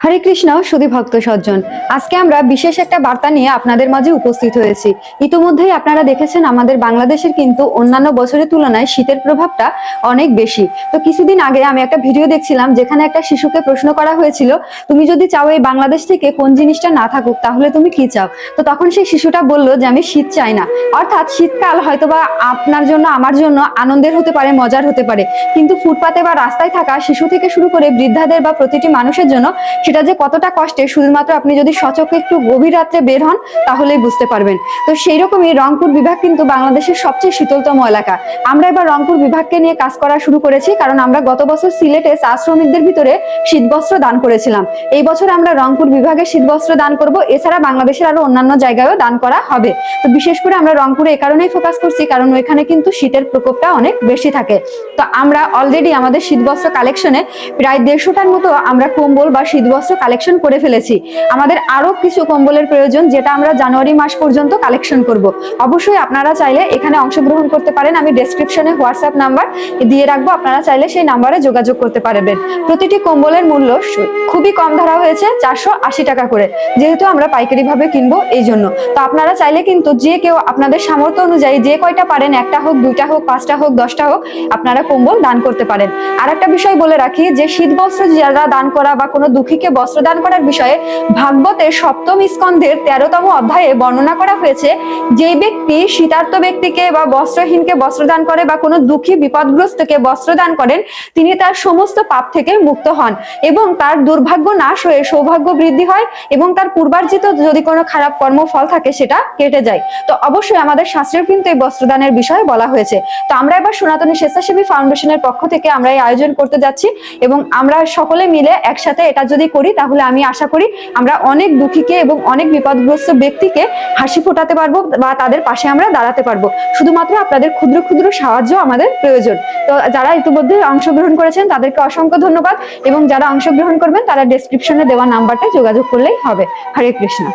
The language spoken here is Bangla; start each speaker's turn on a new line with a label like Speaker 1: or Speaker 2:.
Speaker 1: হরে কৃষ্ণ সুধী ভক্ত সজ্জন। আজকে আমরা বিশেষ একটা বার্তা নিয়ে আপনাদের মাঝে উপস্থিত হয়েছি। ইতোমধ্যেই আপনারা দেখেছেন, আমাদের বাংলাদেশের কিন্তু অন্যান্য বছরের তুলনায় শীতের প্রভাবটা অনেক বেশি। তো কিছুদিন আগে আমি একটা ভিডিও দেখছিলাম, যেখানে একটা শিশুকে প্রশ্ন করা হয়েছিল, তুমি যদি চাও এই বাংলাদেশ থেকে কোন জিনিসটা না থাকুক, তাহলে তুমি কি চাও? তো তখন সেই শিশুটা বলল যে, আমি শীত চাই না। অর্থাৎ শীতকাল হয়তোবা আপনার জন্য, আমার জন্য আনন্দের হতে পারে, মজার হতে পারে। কিন্তু ফুটপাতে বা রাস্তায় থাকা শিশু থেকে শুরু করে বৃদ্ধাদের বা প্রতিটি মানুষের জন্য সেটা যে কতটা কষ্টের শুধুমাত্র আপনি যদি সচক্ষে একটু গভীর রাত্রে বের হন, তাহলেই বুঝতে পারবেন। তো সেই রকমই রংপুর বিভাগ কিন্তু বাংলাদেশের সবচেয়ে শীতলতম এলাকা। আমরা এবার রংপুর বিভাগকে নিয়ে কাজ করা শুরু করেছি, কারণ আমরা গত বছর সিলেটে চা শ্রমিকদের ভিতরে শীতবস্ত্র দান করেছিলাম। এই বছর আমরা রংপুর বিভাগে শীতবস্ত্র দান করব। এছাড়া বাংলাদেশের আরও অন্যান্য জায়গায়ও দান করা হবে। তো বিশেষ করে আমরা রংপুরে এ কারণেই ফোকাস করছি, কারণ ওইখানে কিন্তু শীতের প্রকোপটা অনেক বেশি থাকে। তো আমরা অলরেডি আমাদের শীতবস্ত্র কালেকশনে প্রায় দেড়শোটার মতো আমরা কম্বল বা শীতবস্ত্র কালেকশন করে ফেলেছি। আমাদের আরও কিছু কম্বলের প্রয়োজন, যেটা আমরা জানুয়ারি মাস পর্যন্ত কালেকশন করব। অবশ্যই আপনারা চাইলে এখানে অংশগ্রহণ করতে পারেন। আমি ডেসক্রিপশনে হোয়াটসঅ্যাপ নাম্বার দিয়ে রাখব। আপনারা চাইলে সেই নাম্বারে যোগাযোগ করতে পারবেন। প্রতিটি কম্বলের মূল্য খুবই কম ধরা হয়েছে, চারশো আশি টাকা করে। যেহেতু আমরা পাইকারি ভাবে কিনবো এই জন্য। তো আপনারা চাইলে কিন্তু যে কেউ আপনাদের সামর্থ্য অনুযায়ী যে কয়টা পারেন, একটা হোক, দুইটা হোক, পাঁচটা হোক, দশটা হোক, আপনারা কম্বল দান করতে পারেন। আর একটা বিষয় বলে রাখি যে শীত বস্ত্র যারা দান করা বা কোনো দুঃখীকে বস্ত্র দান করার বিষয়ে ভাগবতের সপ্তম স্কন্ধের তেরোতম অধ্যায়ে বর্ণনা করা হয়েছে, যে ব্যক্তি শীতার্ত ব্যক্তিকে বা বস্ত্রহীনকে বস্ত্র দান করে বা কোনো দুঃখী বিপদগ্রস্তকে বস্ত্র দান করেন, তিনি তার সমস্ত পাপ থেকে মুক্ত হন এবং তার দুর্ভাগ্য নাশ হয়ে সৌভাগ্য বৃদ্ধি হয় এবং তার পূর্বার্জিত যদি কোনো খারাপ কর্মফল থাকে সেটা কেটে যায়। তো অবশ্যই আমাদের শাস্ত্রেও কিন্তু এই বস্ত্রদানের বিষয়ে বলা হয়েছে। তো আমরা এবার সনাতনী স্বেচ্ছাসেবী ফাউন্ডেশনের পক্ষ থেকে আমরা এই আয়োজন করতে যাচ্ছি এবং আমরা সকলে মিলে একসাথে এটা যদি করি, তাহলে আমি আশা করি আমরা অনেক দুঃখীকে এবং অনেক বিপদগ্রস্ত ব্যক্তিকে হাসি ফোটাতে পারব বা তাদের পাশে আমরা দাঁড়াতে পারব। শুধুমাত্র আপনাদের ক্ষুদ্র ক্ষুদ্র সাহায্য আমাদের প্রয়োজন। তো যারা ইতিমধ্যে অংশগ্রহণ করেছেন, তাদেরকে অসংখ্য ধন্যবাদ এবং যারা অংশগ্রহণ করবেন, তারা ডেসক্রিপশনে দেওয়া নাম্বারটা যোগাযোগ করলেই হবে। হরে কৃষ্ণ।